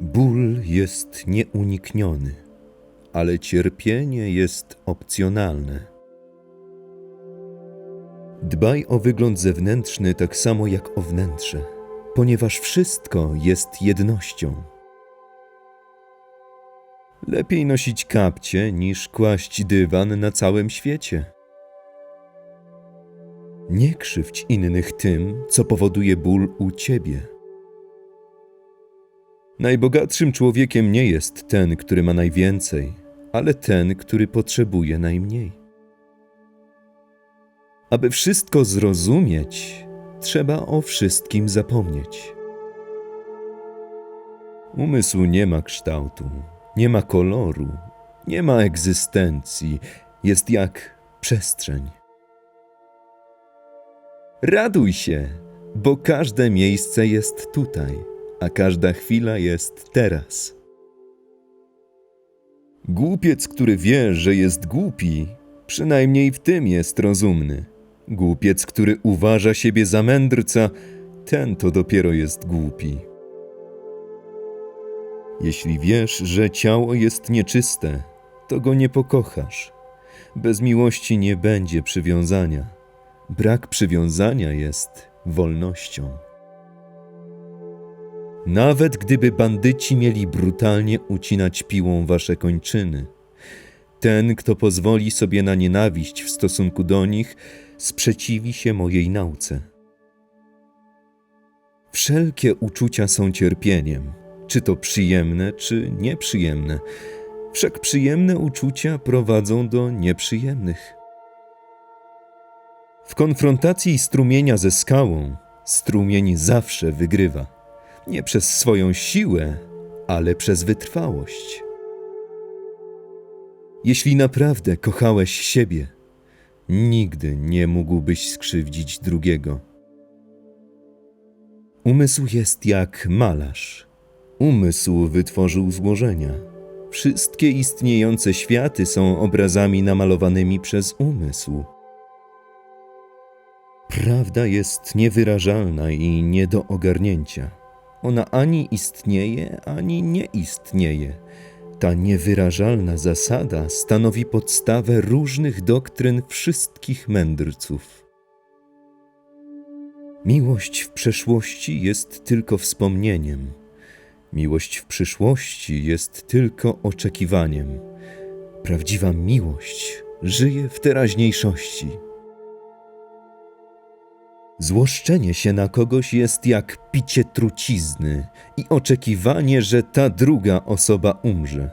Ból jest nieunikniony, ale cierpienie jest opcjonalne. Dbaj o wygląd zewnętrzny tak samo jak o wnętrze, ponieważ wszystko jest jednością. Lepiej nosić kapcie niż kłaść dywan na całym świecie. Nie krzywdź innych tym, co powoduje ból u ciebie. Najbogatszym człowiekiem nie jest ten, który ma najwięcej, ale ten, który potrzebuje najmniej. Aby wszystko zrozumieć, trzeba o wszystkim zapomnieć. Umysł nie ma kształtu, nie ma koloru, nie ma egzystencji, jest jak przestrzeń. Raduj się, bo każde miejsce jest tutaj, a każda chwila jest teraz. Głupiec, który wie, że jest głupi, przynajmniej w tym jest rozumny. Głupiec, który uważa siebie za mędrca, ten to dopiero jest głupi. Jeśli wiesz, że ciało jest nieczyste, to go nie pokochasz. Bez miłości nie będzie przywiązania. Brak przywiązania jest wolnością. Nawet gdyby bandyci mieli brutalnie ucinać piłą wasze kończyny, ten, kto pozwoli sobie na nienawiść w stosunku do nich, sprzeciwi się mojej nauce. Wszelkie uczucia są cierpieniem, czy to przyjemne, czy nieprzyjemne. Wszak przyjemne uczucia prowadzą do nieprzyjemnych. W konfrontacji strumienia ze skałą, strumień zawsze wygrywa. Nie przez swoją siłę, ale przez wytrwałość. Jeśli naprawdę kochałeś siebie, nigdy nie mógłbyś skrzywdzić drugiego. Umysł jest jak malarz. Umysł wytworzył złożenia. Wszystkie istniejące światy są obrazami namalowanymi przez umysł. Prawda jest niewyrażalna i nie do ogarnięcia. Ona ani istnieje, ani nie istnieje. Ta niewyrażalna zasada stanowi podstawę różnych doktryn wszystkich mędrców. Miłość w przeszłości jest tylko wspomnieniem. Miłość w przyszłości jest tylko oczekiwaniem. Prawdziwa miłość żyje w teraźniejszości. Złoszczenie się na kogoś jest jak picie trucizny i oczekiwanie, że ta druga osoba umrze.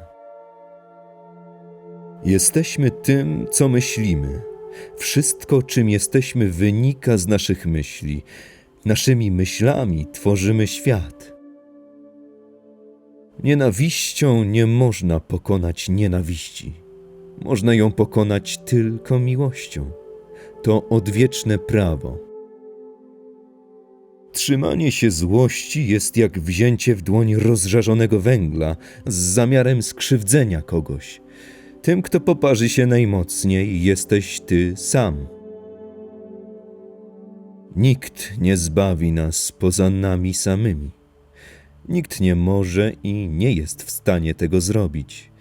Jesteśmy tym, co myślimy. Wszystko, czym jesteśmy, wynika z naszych myśli. Naszymi myślami tworzymy świat. Nienawiścią nie można pokonać nienawiści. Można ją pokonać tylko miłością. To odwieczne prawo. Trzymanie się złości jest jak wzięcie w dłoń rozżarzonego węgla z zamiarem skrzywdzenia kogoś. Tym, kto poparzy się najmocniej, jesteś ty sam. Nikt nie zbawi nas poza nami samymi. Nikt nie może i nie jest w stanie tego zrobić.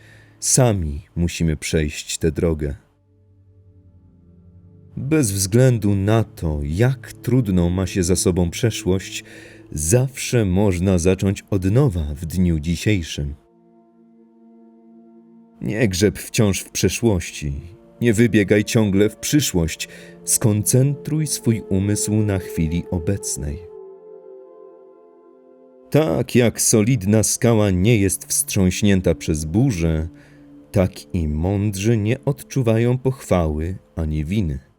Sami musimy przejść tę drogę. Bez względu na to, jak trudną ma się za sobą przeszłość, zawsze można zacząć od nowa w dniu dzisiejszym. Nie grzeb wciąż w przeszłości, nie wybiegaj ciągle w przyszłość, skoncentruj swój umysł na chwili obecnej. Tak jak solidna skała nie jest wstrząśnięta przez burzę, tak i mądrzy nie odczuwają pochwały ani winy.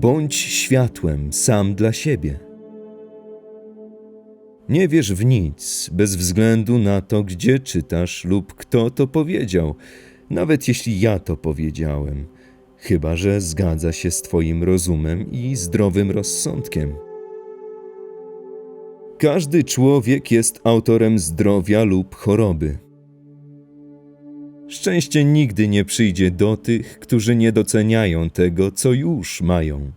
Bądź światłem sam dla siebie. Nie wierz w nic, bez względu na to, gdzie czytasz lub kto to powiedział, nawet jeśli ja to powiedziałem, chyba że zgadza się z Twoim rozumem i zdrowym rozsądkiem. Każdy człowiek jest autorem zdrowia lub choroby. Szczęście nigdy nie przyjdzie do tych, którzy nie doceniają tego, co już mają.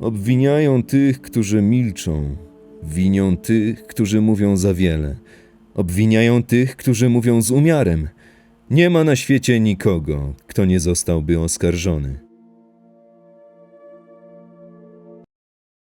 Obwiniają tych, którzy milczą, Winią tych, którzy mówią za wiele. Obwiniają tych, którzy mówią z umiarem. Nie ma na świecie nikogo, kto nie zostałby oskarżony.